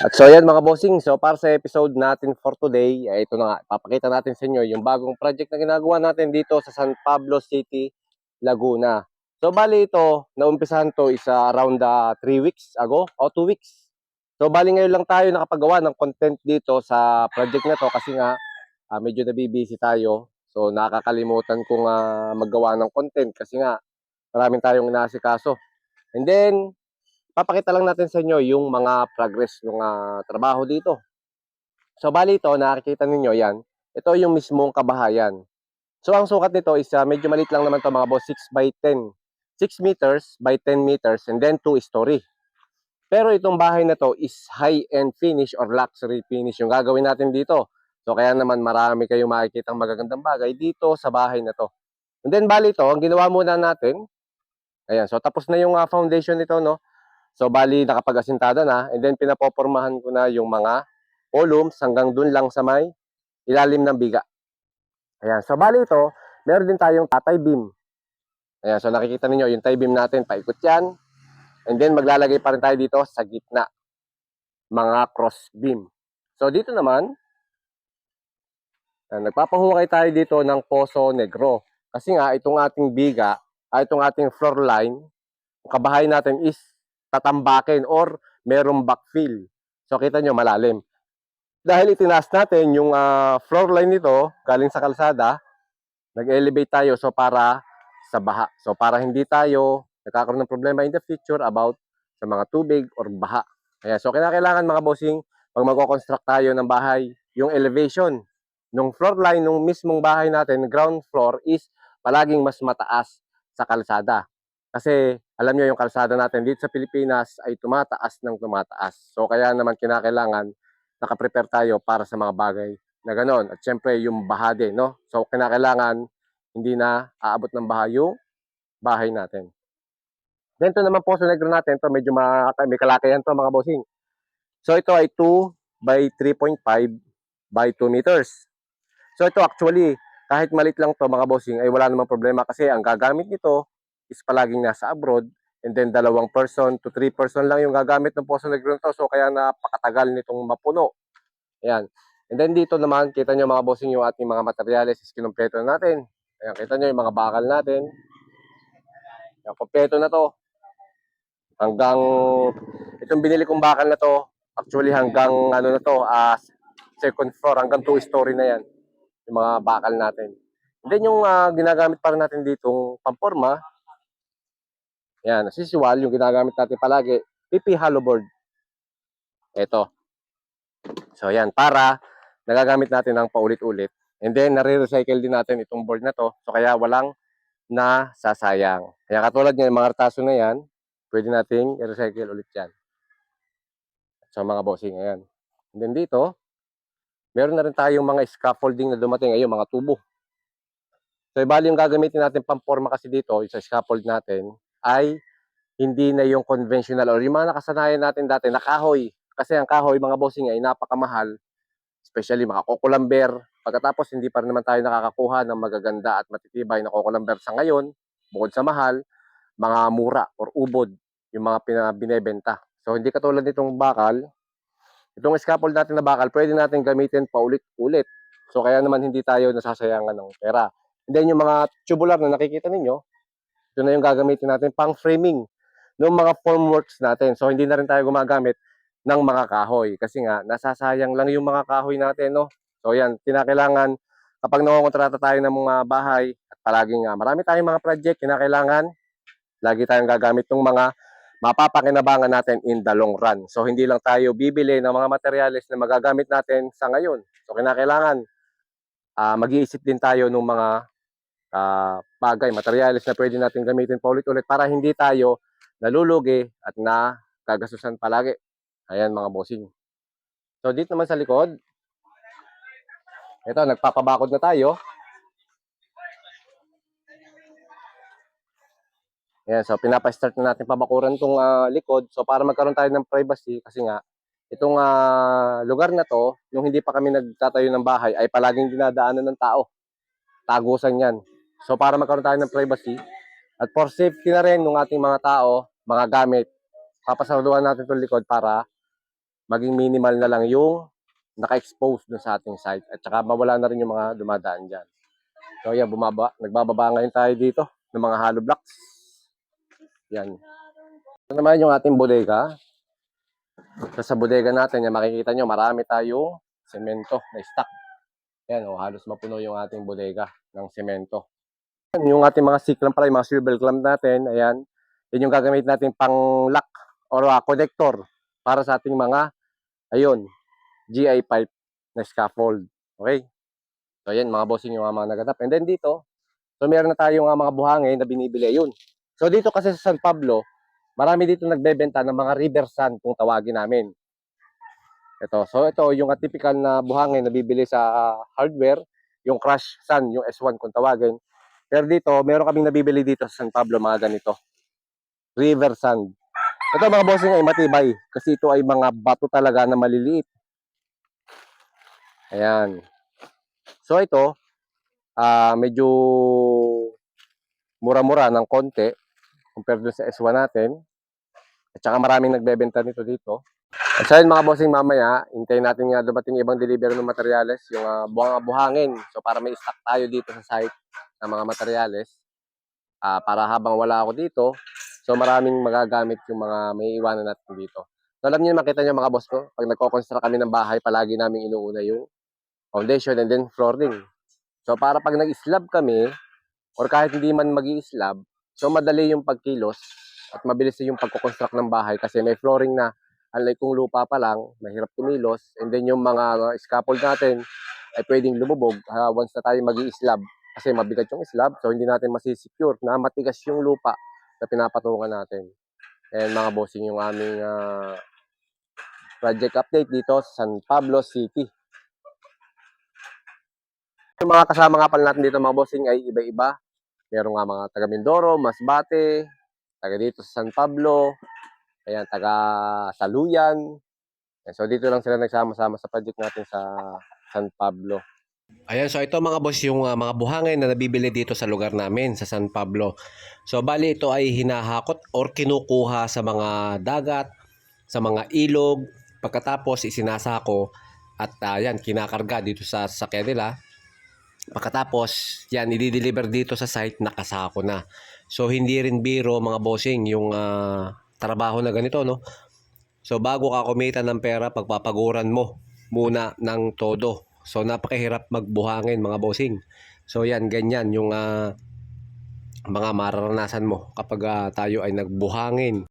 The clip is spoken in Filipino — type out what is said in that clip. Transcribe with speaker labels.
Speaker 1: At so yan mga bossing, so para sa episode natin for today, ay ito na nga, papakita natin sa inyo yung bagong project na ginagawa natin dito sa San Pablo City, Laguna. So bali ito, naumpisahan to is uh, around 3 weeks ago o 2 weeks. So bali ngayon lang tayo nakapagawa ng content dito sa project na to kasi nga ah, medyo nabibisi tayo. So nakakalimutan kong ah, maggawa ng content kasi nga maraming tayong inaasikaso. And then, papakita lang natin sa inyo yung mga progress ng ah, trabaho dito. So bali ito, nakikita ninyo yan. Ito yung mismong kabahayan. So ang sukat nito is ah, medyo maliit lang naman to mga boss, 6 by 10. 6 meters by 10 meters and then 2 story. Pero itong bahay na to is high-end finish or luxury finish yung gagawin natin dito. So kaya naman marami kayong makikitang magagandang bagay dito sa bahay na to. And then bali ito, ang ginawa muna natin, ayan, so tapos na yung ah, foundation nito, no? So bali nakapag-asintada na and then pinapopormahan ko na yung mga columns hanggang dun lang sa may ilalim ng biga. Ayan, so bali ito, meron din tayong tatay beam. Ayan, so nakikita niyo yung tie beam natin, paikot yan. And then maglalagay pa rin tayo dito sa gitna. Mga cross beam. So dito naman, nagpapahukay tayo dito ng Poso Negro. Kasi nga itong ating biga, ay itong ating floor line, kabahay natin is tatambakin or merong backfill. So kita nyo malalim. Dahil itinaas natin yung ah, floor line nito galing sa kalsada, nag-elevate tayo so para sa baha. So para hindi tayo nagkakaroon ng problema in the future about sa mga tubig or baha. Kaya so kailangan mga bossing pag magko-construct tayo ng bahay, yung elevation ng floor line ng mismong bahay natin, ground floor is palaging mas mataas sa kalsada. Kasi alam niyo yung kalsada natin dito sa Pilipinas ay tumataas ng tumataas. So kaya naman kinakailangan nakaprepare tayo para sa mga bagay na ganon. At syempre yung baha din, no? So kinakailangan hindi na aabot ng baha yung bahay natin. Then ito naman po sa negro natin, to medyo ma- may kalakayan to mga bossing. So ito ay 2 by 3.5 by 2 meters. So ito actually, kahit malit lang to mga bossing, ay wala namang problema kasi ang gagamit nito is palaging nasa abroad and then dalawang person to three person lang yung gagamit ng Poso Negro to. So kaya napakatagal nitong mapuno. Ayan. And then dito naman, kita nyo mga bossing yung ating mga materyales is kinumpleto na natin. Ayan, kita nyo yung mga bakal natin. Ayan, kompleto na to. Hanggang, itong binili kong bakal na to, actually hanggang ano na to, ah, second floor, hanggang two story na yan. Yung mga bakal natin. And then yung ah, ginagamit pa rin natin ditong pamporma, yan, sisiwal, yung ginagamit natin palagi, PP hollow board. Ito. So yan, para nagagamit natin ng paulit-ulit. And then, nare-recycle din natin itong board na to. So kaya walang nasasayang. Kaya katulad ng mga retaso na yan, pwede nating i-recycle ulit yan. So mga bossing, ayan. And then dito, meron na rin tayong mga scaffolding na dumating. Ayun, mga tubo. So bali yung gagamitin natin pamporma kasi dito, sa scaffold natin, ay hindi na yung conventional or yung mga nakasanayan natin dati na kahoy. Kasi ang kahoy, mga bossing, ay napakamahal. Especially mga kokolamber. Pagkatapos, hindi pa rin naman tayo nakakakuha ng magaganda at matitibay na kokolamber sa ngayon. Bukod sa mahal, mga mura or ubod yung mga binebenta. So, hindi katulad nitong bakal. Itong scaffold natin na bakal, pwede natin gamitin paulit-ulit. So, kaya naman hindi tayo nasasayangan ng pera. And then, yung mga tubular na nakikita ninyo, ito na yung gagamitin natin pang framing ng mga formworks natin. So, hindi na rin tayo gumagamit ng mga kahoy. Kasi nga, nasasayang lang yung mga kahoy natin, no? So, yan, kinakailangan, kapag nangongontrata tayo ng mga bahay, at palaging nga, marami tayong mga project, kinakailangan, lagi tayong gagamit ng mga mapapakinabangan natin in the long run. So, hindi lang tayo bibili ng mga materyales na magagamit natin sa ngayon. So, kinakailangan, ah mag-iisip din tayo ng mga ah, bagay, materyales na pwede natin gamitin paulit-ulit para hindi tayo nalulugi at nakagasusan palagi. Ayan mga bossing. So dito naman sa likod, ito nagpapabakod na tayo. Ayan, so pinapa-start na natin pabakuran tong ah, likod. So para magkaroon tayo ng privacy kasi nga itong ah, lugar na to, nung hindi pa kami nagtatayo ng bahay ay palaging dinadaanan ng tao. Tagusan 'yan. So para magkaroon tayo ng privacy at for safety na rin ng ating mga tao, mga gamit, papasaluhan natin itong likod para maging minimal na lang yung naka-expose dun sa ating site at saka mawala na rin yung mga dumadaan dyan. So yan, bumaba, nagbababa ngayon tayo dito ng mga hollow blocks. Yan. Ito naman yung ating bodega. So, sa bodega natin, yan, makikita nyo, marami tayong semento na stock. Yan, oh, halos mapuno yung ating bodega ng semento. Yung ating mga C-clamp pala, yung mga swivel clamp natin, ayan, yun yung gagamit natin pang lock or uh, connector para sa ating mga, ayun, GI pipe na scaffold. Okay? So, yan, mga bossing yung mga naganap. And then dito, so meron na tayong uh, mga buhangin na binibili yun. So, dito kasi sa San Pablo, marami dito nagbebenta ng mga river sand kung tawagin namin. Ito. So, ito yung typical na buhangin na bibili sa uh, hardware, yung crush sand, yung S1 kung tawagin. Pero dito, meron kaming nabibili dito sa San Pablo, mga ganito. River sand. Ito mga bossing ay matibay kasi ito ay mga bato talaga na maliliit. Ayan. So ito, ah medyo mura-mura ng konti compared dun sa S1 natin. At saka maraming nagbebenta nito dito. At yun, mga bossing mamaya, hintayin natin nga dumating ibang delivery ng materyales, yung uh, buhang buhangin. So para may stock tayo dito sa site ng mga materyales. Ah, para habang wala ako dito, so maraming magagamit yung mga may iwanan natin dito. So alam niyo makita niyo mga boss ko, pag nagko-construct kami ng bahay, palagi namin inuuna yung foundation and then flooring. So para pag nag-slab kami, or kahit hindi man mag slab so madali yung pagkilos at mabilis yung pagko-construct ng bahay kasi may flooring na unlike kung lupa pa lang, mahirap kumilos. And then yung mga uh, scaffold natin ay pwedeng lumubog uh, once na tayo mag slab kasi mabigat yung slab so hindi natin masisecure na matigas yung lupa na pinapatungan natin. And mga bossing yung aming uh, project update dito sa San Pablo City. Yung mga kasama nga pala natin dito mga bossing ay iba-iba. Meron nga mga taga Mindoro, Masbate, taga dito sa San Pablo, ayan, taga Saluyan. Ayan, so dito lang sila nagsama-sama sa project natin sa San Pablo. Ayan, so ito mga boss yung uh, mga buhangin na nabibili dito sa lugar namin sa San Pablo. So bali ito ay hinahakot or kinukuha sa mga dagat, sa mga ilog, pagkatapos isinasako at uh, yan kinakarga dito sa sasakyan nila. Pagkatapos yan i-deliver dito sa site nakasako na. So hindi rin biro mga bossing yung uh, trabaho na ganito no. So bago ka kumita ng pera pagpapaguran mo muna ng todo. So napakahirap magbuhangin mga bossing. So yan ganyan yung uh, mga mararanasan mo kapag uh, tayo ay nagbuhangin.